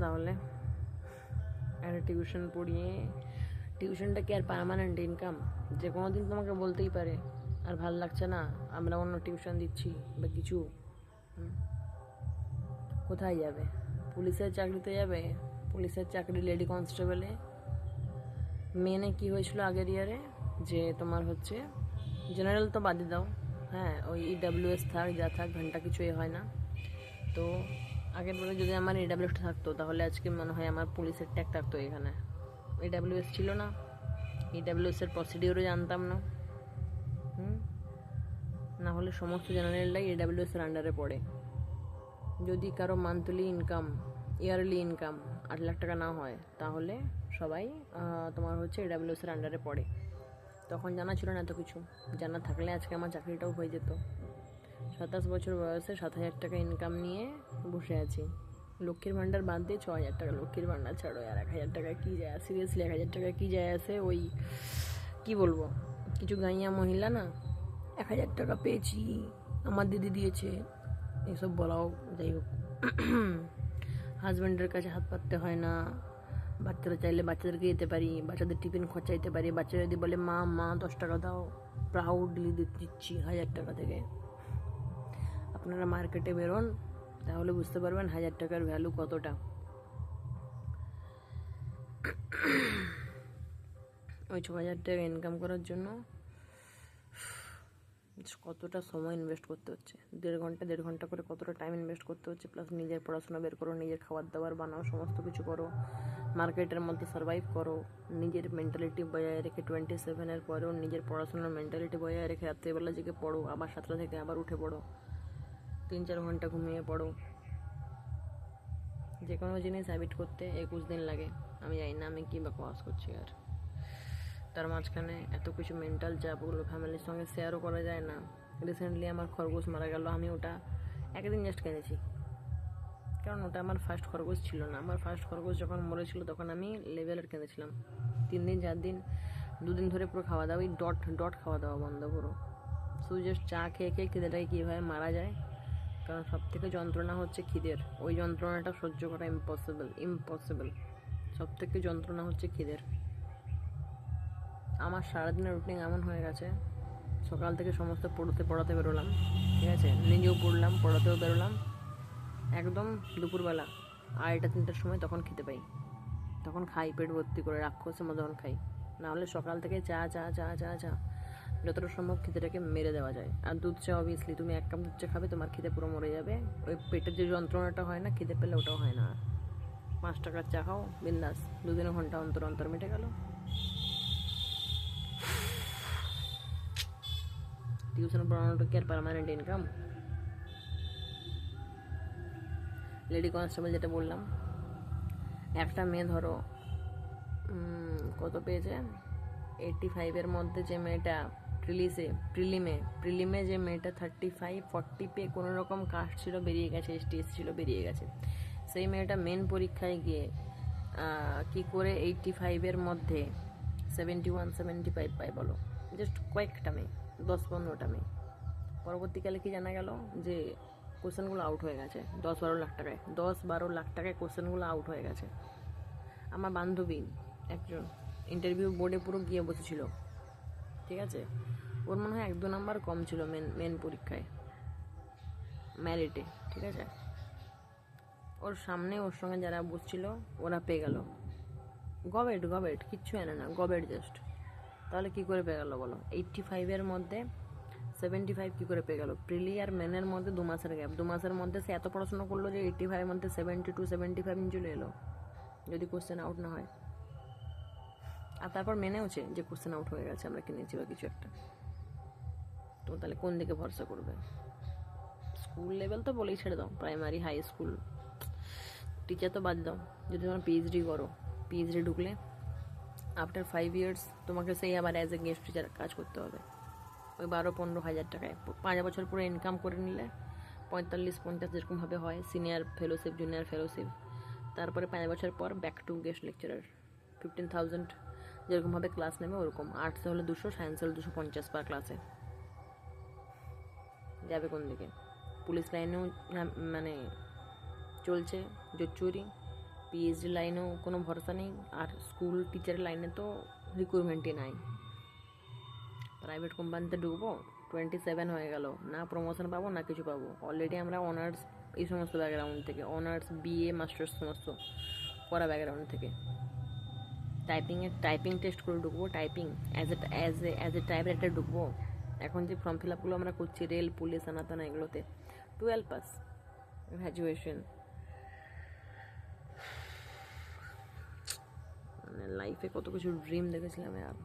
তাহলে। একটা টিউশন পড়িয়ে টিউশনটা কি আর পার্মানেন্ট ইনকাম যে কোনো দিন তোমাকে বলতেই পারে, আর ভালো লাগছে না, আমরা অন্য টিউশন দিচ্ছি বা কিছু। কোথায় যাবে? পুলিশের চাকরিতে যাবে? পুলিশের চাকরি লেডি কনস্টেবলে মেনে কি হয়েছিল আগের ইয়ারে যে তোমার হচ্ছে জেনারেল তো বাদই দাও। হ্যাঁ ওই ইডাব্লিউএস থাক, যা থাক, ঘণ্টা কিছুই হয় না। তো আগের বলে যদি আমার ইডাব্লিউএস থাকতো, তাহলে আজকে মনে হয় আমার পুলিশের ট্যাগ থাকতো এখানে। ইডাব্লিউএস ছিল না। ইডাব্লিউএস এর প্রসিডিওরও জানতাম না। হুম? না হলে সমস্ত জেনারেলরাই ইডাব্লিউএস এর আন্ডারে পড়ে। যদি কারও মান্থলি ইনকাম ইয়ারলি ইনকাম আট লাখ টাকা না হয়, তাহলে সবাই তোমার হচ্ছে এডাব্লিউএস এর আন্ডারে পড়ে। তখন জানা ছিল না এত কিছু। জানা থাকলে আজকে আমার চাকরিটাও হয়ে যেত। সাতাশ বছর বয়সে সাত হাজার টাকা ইনকাম নিয়ে বসে আছি। লক্ষ্মীর ভাণ্ডার বাদ দিয়ে ছ হাজার টাকা লক্ষ্মীর ভাণ্ডার ছাড়ো, আর এক হাজার টাকা কী যায়? সিরিয়াসলি এক হাজার টাকা কী যায় আসে ওই কি বলব? কিছু গাইয়া মহিলা না, এক হাজার টাকা পেয়েছি, আমার দিদি দিয়েছে। এসব বলাও যাই হোক। হাজব্যান্ডের কাছে হাত পাততে হয় না। বাচ্চারা চাইলে বাচ্চাদেরকে দিতে পারি, বাচ্চাদের টিফিন খরচা দিতে পারি। বাচ্চারা যদি বলে, মা মা, দশ টাকা দাও। প্রাউডলি দিচ্ছি হাজার টাকা থেকে। আপনারা মার্কেটে বেরোন, তাহলে বুঝতে পারবেন হাজার টাকার ভ্যালু কতটা। ওই ছ হাজার টাকা ইনকাম করার জন্য কতটা সময় ইনভেস্ট করতে হচ্ছে? দেড় ঘণ্টা দেড় ঘণ্টা করে কতটা টাইম ইনভেস্ট করতে হচ্ছে? প্লাস নিজের পড়াশোনা বের করো, নিজের খাবার দাবার বানাও, সমস্ত কিছু করো। মার্কেটের মধ্যে সার্ভাইভ করো। নিজের মেন্টালিটি বজায় রেখে টোয়েন্টি সেভেনের পরেও নিজের পড়াশোনার মেন্টালিটি বজায় রেখে রাত্রিবেলা জেগে পড়ো, আবার সাতটা থেকে আবার উঠে পড়ো। তিন চার ঘণ্টা ঘুমিয়ে পড়ো। যে কোনো জিনিস হ্যাবিট করতে একুশ দিন লাগে। আমি জানি না আমি কী বা কস করছি আর। তার মাঝখানে এত কিছু মেন্টাল চাপ, ওগুলো ফ্যামিলির সঙ্গে শেয়ারও করা যায় না। রিসেন্টলি আমার খরগোশ মারা গেল, আমি ওটা একদিন জাস্ট কিনেছি কারণ ওটা আমার ফার্স্ট খরগোশ ছিল না। আমার ফার্স্ট খরগোশ যখন মরেছিল, তখন আমি লেভেলের কিনেছিলাম তিন দিন, চার দিন, দুদিন ধরে পুরো খাওয়া দাওয়া ওই ডট ডট খাওয়া দাওয়া বন্ধ পুরো শুধু জাস্ট চা খেয়ে খেয়ে খিদেটাই কীভাবে মারা যায় কারণ সব থেকে যন্ত্রণা হচ্ছে খিদের। ওই যন্ত্রণাটা সহ্য করা ইম্পসিবল ইম্পসিবল সব থেকে যন্ত্রণা হচ্ছে খিদের। আমার সারাদিনের রুটিন এমন হয়ে গেছে, সকাল থেকে সমস্ত পড়তে পড়াতে বেরোলাম, ঠিক আছে? নিজেও পড়লাম, পড়াতেও বেরোলাম। একদম দুপুরবেলা আড়াইটা, তিনটার সময় তখন খেতে পাই। তখন খাই, পেট ভর্তি করে, রাক্ষসের মতো তখন খাই। নাহলে সকাল থেকে চা চা চা চা চা যতটা সম্ভব খিদেটাকে মেরে দেওয়া যায়। আর দুধ চা অবভিয়াসলি তুমি এক কাপ দুধ চা খাবে, তোমার খিদে পুরো মরে যাবে। ওই পেটের যে যন্ত্রণাটা হয় না, খিদে পেলে ওটাও হয় না। পাঁচ টাকার চা খাও, বিন্দাস। দু তিন ঘণ্টা অন্তর অন্তর মিটে গেল। টিউশন পড়ানোটা কি আর পার্মানেন্ট ইনকাম লেডি কনস্টেবল যেটা বললাম, একটা মেয়ে ধরো কত পেয়েছে? এইটটি ফাইভের মধ্যে যে মেয়েটা প্রিলিসে, প্রিলিমে প্রিলিমে যে মেয়েটা থার্টি ফাইভ ফর্টি পেয়ে কোনো রকম কাস্ট ছিল বেরিয়ে গেছে এস ছিল বেরিয়ে গেছে। সেই মেয়েটা মেন পরীক্ষায় গিয়ে কি করে এইটটি ফাইভের মধ্যে সেভেন্টি ওয়ান সেভেন্টি ফাইভ পায় বলো? জাস্ট কয়েকটা মেয়ে, দশ পনেরোটা মেয়ে। পরবর্তীকালে কি জানা গেল? যে কোশ্চেনগুলো আউট হয়ে গেছে, দশ বারো লাখ টাকায়। দশ বারো লাখ টাকায় কোশ্চেনগুলো আউট হয়ে গেছে। আমার বান্ধবী একজন ইন্টারভিউ বোর্ডে পুরো গিয়ে বসেছিল। ঠিক আছে? ওর মনে হয় এক দু নাম্বার কম ছিল মেন মেন পরীক্ষায়। ম্যারিটে ঠিক আছে? ওর সামনে ওর সঙ্গে যারা বসছিল, ওরা পেয়ে গেল। গবেট গবেট, কিচ্ছু এনে না, গবেট জাস্ট তাহলে কি করে পেয়ে গেল বলো? এইটটি ফাইভের মধ্যে সেভেন্টি ফাইভ কী করে পেয়ে গেল? প্রিলি আর মেনের মধ্যে দু মাসের গ্যাপ দু মাসের মধ্যে সে এত পড়াশোনা করল যে এইটটি ফাইভের মধ্যে সেভেন্টি টু সেভেন্টি ফাইভ চলে এলো, যদি কোশ্চেন আউট না হয়। আর তারপর মেনেওছে যে কোশ্চেন আউট হয়ে গেছে, আমরা কিনেছি বা কিছু একটা। তো তাহলে কোন দিকে ভরসা করবে? স্কুল লেভেল তো বলেই ছেড়ে দাও প্রাইমারি হাই স্কুল টিচার তো বাদ দাও, যদি তোমার পিএইচডি করো পিএইচডি ঢুকলে আফটার ফাইভ ইয়ার্স তোমাকে সেই আবার অ্যাজ এ গেস্ট টিচার কাজ করতে হবে। ওই বারো, পনেরো হাজার টাকায়। পাঁচ বছর পুরো ইনকাম করে নিলে পঁয়তাল্লিশ, পঞ্চাশ যেরকমভাবে হয় সিনিয়র ফেলোশিপ জুনিয়র ফেলোশিপ তারপরে পাঁচ বছর পর back to guest lecturer fifteen thousand যেরকমভাবে ক্লাস নেবে, ওরকম। আর্টসে হলে দুশো সায়েন্সে হলে দুশো পঞ্চাশ পার ক্লাসে যাবে কোন দিকে? পুলিশ লাইনেও মানে চলছে জোচ্চুরি পিএইচডি লাইনেও কোনো ভরসা নেই, আর স্কুল টিচার লাইনে তো রিক্রুটমেন্টই নাই। প্রাইভেট কোম্পানিতে ঢুকবো টোয়েন্টি সেভেন হয়ে গেল, না প্রমোশন পাবো, না কিছু পাবো। অলরেডি আমরা অনার্স এই সমস্ত ব্যাকগ্রাউন্ড থেকে অনার্স বিএ মাস্টার্স সমস্ত করা ব্যাকগ্রাউন্ড থেকে। টাইপিংয়ের টাইপিং টেস্ট করে ঢুকবো typing as a as a as a typewriter ঢুকবো। এখন যে ফর্ম ফিল আপগুলো আমরা করছি রেল পুলিশ আনাতানা, এগুলোতে টুয়েলভ পাস গ্র্যাজুয়েশন মানে লাইফে কত কিছু ড্রিম দেখেছিলাম আর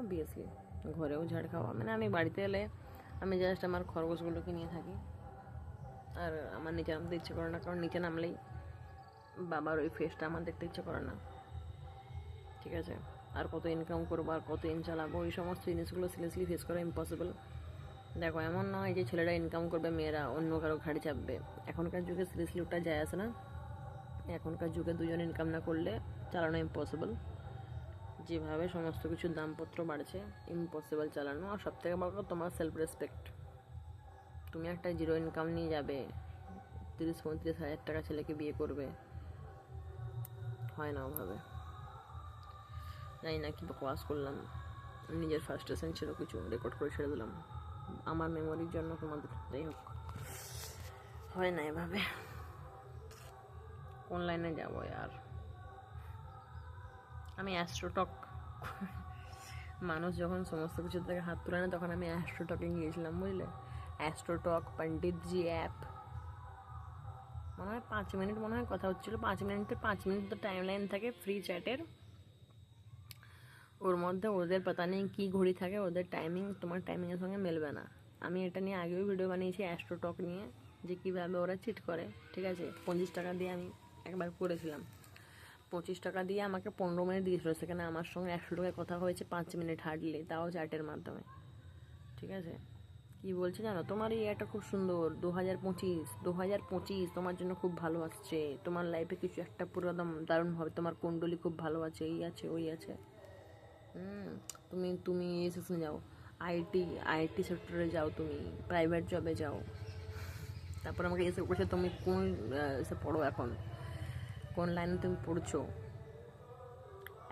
অবভিয়াসলি ঘরেও ঝাড় খাওয়া। মানে আমি বাড়িতে এলে আমি জাস্ট আমার খরগোশগুলোকে নিয়ে থাকি। আর আমার নিচে নামতে ইচ্ছে করে না, কারণ নিচে নামলেই বাবার ওই ফেসটা আমার দেখতে ইচ্ছে করে না। ঠিক আছে? আর কত ইনকাম করব, আর কত ইন চালাবো, এই সমস্ত জিনিসগুলো সিরিয়াসলি ফেস করা ইম্পসিবল দেখো, এমন নয় যে ছেলেরা ইনকাম করবে, মেয়েরা অন্য কারও ঘাড়ি চাপবে। এখনকার যুগে সিরিয়াসলি ওটা যায় আসে না। এখনকার যুগে দুজন ইনকাম না করলে চালানো ইম্পসিবল যেভাবে সমস্ত কিছুর দামপত্র বাড়ছে ইম্পসিবল চালানো। আর সব থেকে বড় কথা, তোমার সেলফ রেসপেক্ট তুমি একটা জিরো ইনকাম নিয়ে যাবে, তিরিশ পঁয়ত্রিশ হাজার টাকা ছেলেকে বিয়ে করবে। হয় না ওভাবে। জানি না কি বকবাস করলাম। নিজের ফার্স্টেশন ছিল কিছু রেকর্ড করে ছেড়ে দিলাম। আমার মেমোরির জন্য তোমাদের, যাই হোক। হয় না এভাবে। কোন লাইনে যাব আর? আমি অ্যাস্ট্রোটক মানুষ যখন সমস্ত কিছু থেকে হাত তুলে না তখন আমি অ্যাস্ট্রোটকে গিয়েছিলাম, বুঝলে? অ্যাস্ট্রোটক পণ্ডিতজি অ্যাপ মনে হয় পাঁচ মিনিট, মনে হয় কথা হচ্ছিল। পাঁচ মিনিটের পাঁচ মিনিট তো টাইম লাইন থাকে ফ্রি চ্যাটের ওর মধ্যে ওদের পাতা নেই কী ঘড়ি থাকে, ওদের টাইমিং তোমার টাইমিংয়ের সঙ্গে মেলবে না। আমি এটা নিয়ে আগেও ভিডিও বানিয়েছি অ্যাস্ট্রোটক নিয়ে, যে কীভাবে ওরা চিট করে, ঠিক আছে? পঁচিশ টাকা দিয়ে আমি একবার করেছিলাম। পঁচিশ টাকা দিয়ে আমাকে পনেরো মিনিট দিয়েছিল, সেখানে আমার সঙ্গে একশো টাকায় কথা হয়েছে পাঁচ মিনিট হার্ডলি তাও চ্যাটের মাধ্যমে। ঠিক আছে? কি বলছে জানো? তোমার এই এটা খুব সুন্দর দু হাজার পঁচিশ দু হাজার পঁচিশ তোমার জন্য খুব ভালো আসছে। তোমার লাইফে কিছু একটা পুরো একদম দারুণ হবে, তোমার কুণ্ডলি খুব ভালো আছে, এই আছে, ওই আছে। তুমি তুমি এসে যাও। আইটি আইটি সেক্টরে যাও তুমি প্রাইভেট জবে যাও। তারপর আমাকে এসে বলছে, তুমি কোন এসে পড়ো এখন? কোন লাইনে তুমি পড়ছো?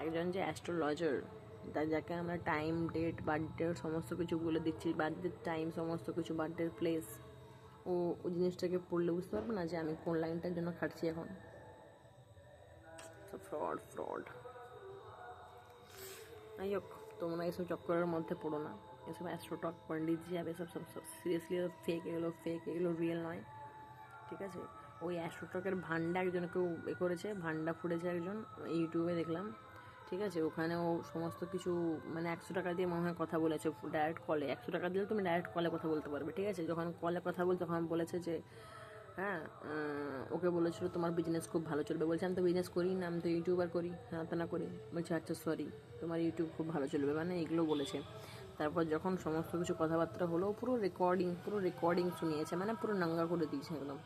একজন যে অ্যাস্ট্রোলজার তার যাকে আমরা টাইম ডেট বার্থডে সমস্ত কিছু বলে দিচ্ছি বার্থডের টাইম সমস্ত কিছু বার্থডের প্লেস ও ওই জিনিসটাকে পড়লে বুঝতে পারবে না যে আমি কোন লাইনটার জন্য খাটছি এখন। ফ্রড ফ্রড যাই হোক, তোমরা এসব চক্করের মধ্যে পড়ো না। এসব অ্যাস্ট্রোটক পণ্ডিতজি আর এসব সব সব সিরিয়াসলি ফেক এগুলো ফেক এগুলো রিয়েল নয়। ঠিক আছে? ওই অ্যাস্ট্রোটকের ভান্ডা একজন কেউ এ করেছে ভান্ডা ফুটেছে একজন, ইউটিউবে দেখলাম। ঠিক আছে? ওখানে ও সমস্ত কিছু মানে একশো টাকা দিয়ে মনে হয় কথা বলেছে ডাইরেক্ট কলে একশো টাকা দিলে তুমি ডাইরেক্ট কলে কথা বলতে পারবে। ঠিক আছে? যখন কলে কথা বল, তখন বলেছে যে হ্যাঁ ওকে বলেছিল তোমার বিজনেস খুব ভালো চলবে। বলছে, আমি তো বিজনেস করি না, আমি তো ইউটিউবার করি। হ্যাঁ তা না করি। বলছে আচ্ছা সরি তোমার ইউটিউব খুব ভালো চলবে। মানে এগুলো বলেছে। তারপর যখন সমস্ত কিছু কথাবার্তা হলো পুরো রেকর্ডিং পুরো রেকর্ডিং শুনিয়েছে মানে পুরো নাঙ্গা করে দিয়েছে একদম।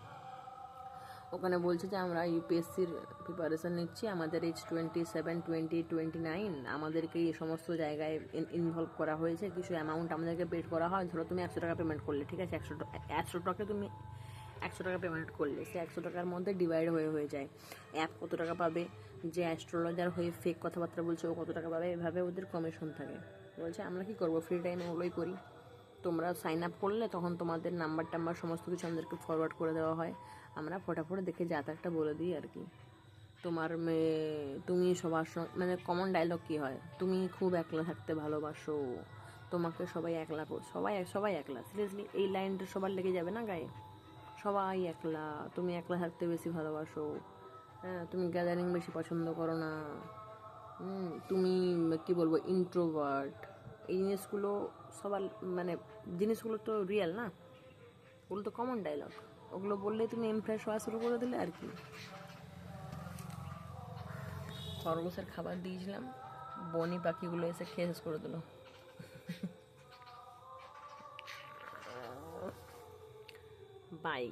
ওখানে বলছে যে, আমরা ইউপিএসসির প্রিপারেশন নিচ্ছি, আমাদের H twenty seven twenty twenty nine আমাদেরকে এই সমস্ত জায়গায় ইনভলভ করা হয়েছে। কিছু অ্যামাউন্ট আমাদেরকে পেড করা হয়। ধরো, তুমি একশো টাকা পেমেন্ট করলে, ঠিক আছে? একশো একশো টাকা তুমি একশো টাকা পেমেন্ট করলে সে একশো টাকার মধ্যে ডিভাইড হয়ে হয়ে যায়। অ্যাপ কত টাকা পাবে, যে অ্যাস্ট্রোলজার হয়ে ফেক কথাবার্তা বলছে, ও কত টাকা পাবে, এভাবে ওদের কমিশন থাকে। বলছে, আমরা কি করব? ফ্রি টাইমে ওগুলোই করি। তোমরা সাইন আপ করলে, তখন তোমাদের নাম্বার টাম্বার সমস্ত কিছু আমাদেরকে ফরওয়ার্ড করে দেওয়া হয়। আমরা ফটাফট দেখে যা একটা বলে দিই আর কি। তোমার মেয়ে তুমি সবার মানে কমন ডায়লগ কী হয়? তুমি খুব একলা থাকতে ভালোবাসো। তোমাকে সবাই একলা সবাই সবাই একলা। সিরিয়াসলি এই লাইনটা সবার লেগে যাবে না গায়ে? সবাই একলা, তুমি একলা থাকতে বেশি ভালোবাসো। হ্যাঁ তুমি গ্যাদারিং বেশি পছন্দ করো না। তুমি, কি বলব ইন্ট্রোভার্ট এই জিনিসগুলো সবার মানে জিনিসগুলো তো রিয়েল না? ওগুলো তো কমন ডায়লগ ওগুলো বললে তুমি ইমপ্রেস হওয়া শুরু করে দিলে আর কি। খরগোশের খাবার দিয়েছিলাম, বনি পাখিগুলো এসে খেয়ে শেষ করে দিল। 卖。